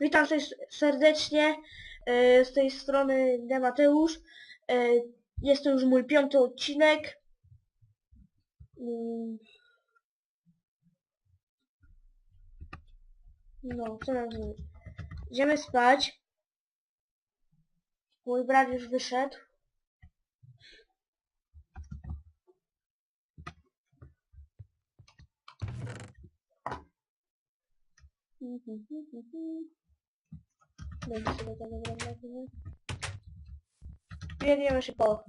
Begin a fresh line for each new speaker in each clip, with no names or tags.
Witam serdecznie e, z tej strony Demateusz. E, Jest to już mój piąty odcinek. Mm. No, co mam zrobić? Idziemy spać. Mój brat już wyszedł. Będzie sobie tego wyobrażenia. Biegniemy szybko.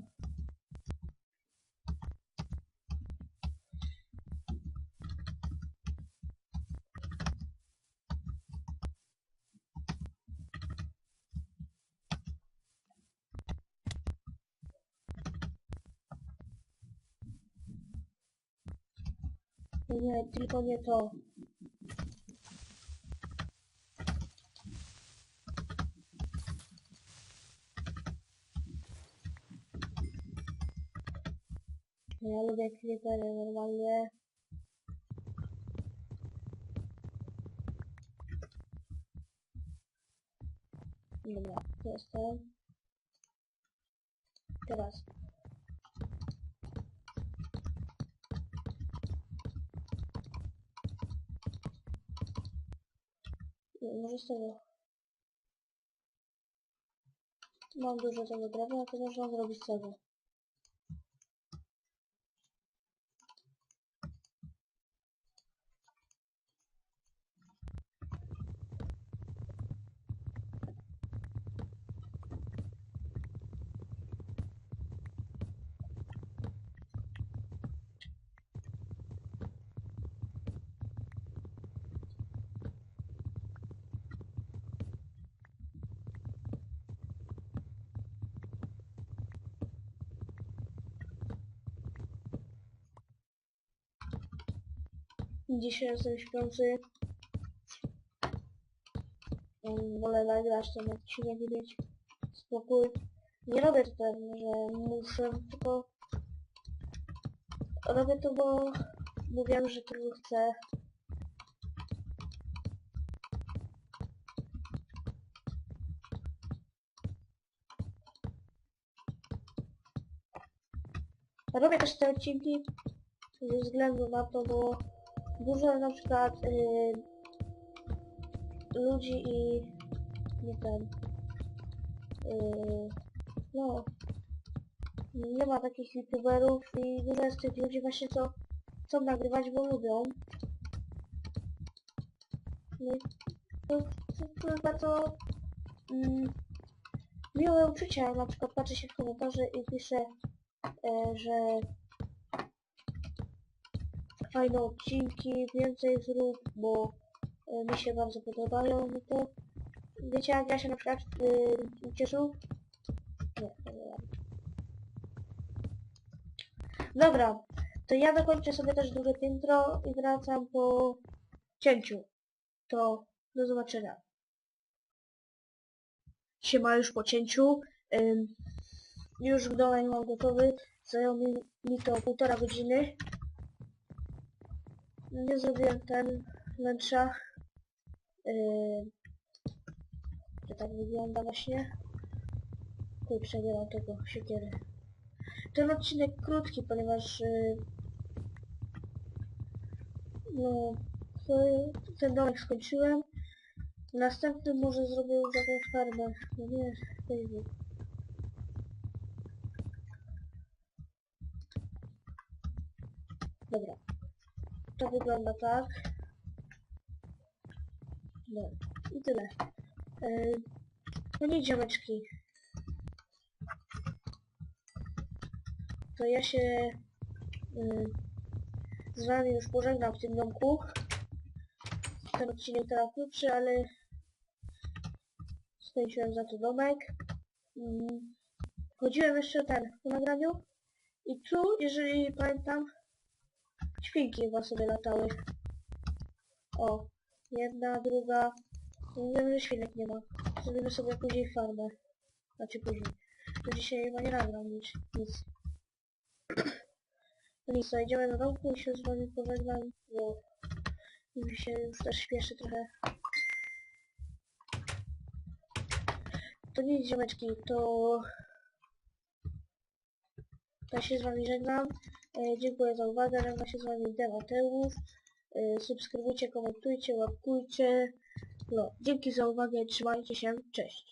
Nie, tylko nie to. Ja lubię creepery normalnie. Dobra, to. Teraz. Może z tego. Mam dużo tego drewna, to można zrobić sobie. Dzisiaj jestem śpiący. Wolę nagrać ten odcinek i mieć spokój. Nie robię to tak, że muszę, tylko robię to, bo mówiłem, że tego chcę. Robię też te odcinki ze względu na to, bo dużo na przykład y, ludzi i nie ten y, no nie ma takich youtuberów i dużo jest tych ludzi właśnie co chcą nagrywać, bo lubią. No to, to, to jest bardzo mm, miłe uczucie, na przykład patrzę się w komentarze i piszę, e, że fajne odcinki, więcej zrób, bo e, mi się bardzo podobają, no to wiecie jak ja się na przykład y, ucieszył? Nie, nie ja. Dobra, to ja dokończę sobie też drugie piętro i wracam po cięciu. To do zobaczenia. Siema już po cięciu. Już domek mam gotowy. Zajął mi, mi to półtora godziny nie zrobiłem ten wnętrza. Yy, to tak wygląda właśnie. Kurczę, nie mam tego siekiery. Ten odcinek krótki, ponieważ yy, no ten domek skończyłem. Następny może zrobię jakąś farmę. No nie, Facebook. Dobra. To wygląda tak. No i tyle. No nie dziomeczki. To ja się yy, z wami już pożegnam w tym domku. Ten odcinek teraz krótszy, ale skończyłem za to domek. Yy, chodziłem jeszcze ten po nagraniu. I tu, jeżeli pamiętam, Świnki chyba sobie latały. O, jedna, druga. No Wiem, że świnek nie ma. Zrobimy sobie później farmę. Znaczy później. To dzisiaj chyba nie nagram nic. nic. No nic, to idziemy do domku i się z wami pożegnam, bo mi się już też śpieszy trochę. to nic ziomeczki, to... Ja się z wami żegnam. E, dziękuję za uwagę, żegna się z wami Demateusz. E, subskrybujcie, komentujcie, łapkujcie. No, dzięki za uwagę, trzymajcie się, cześć.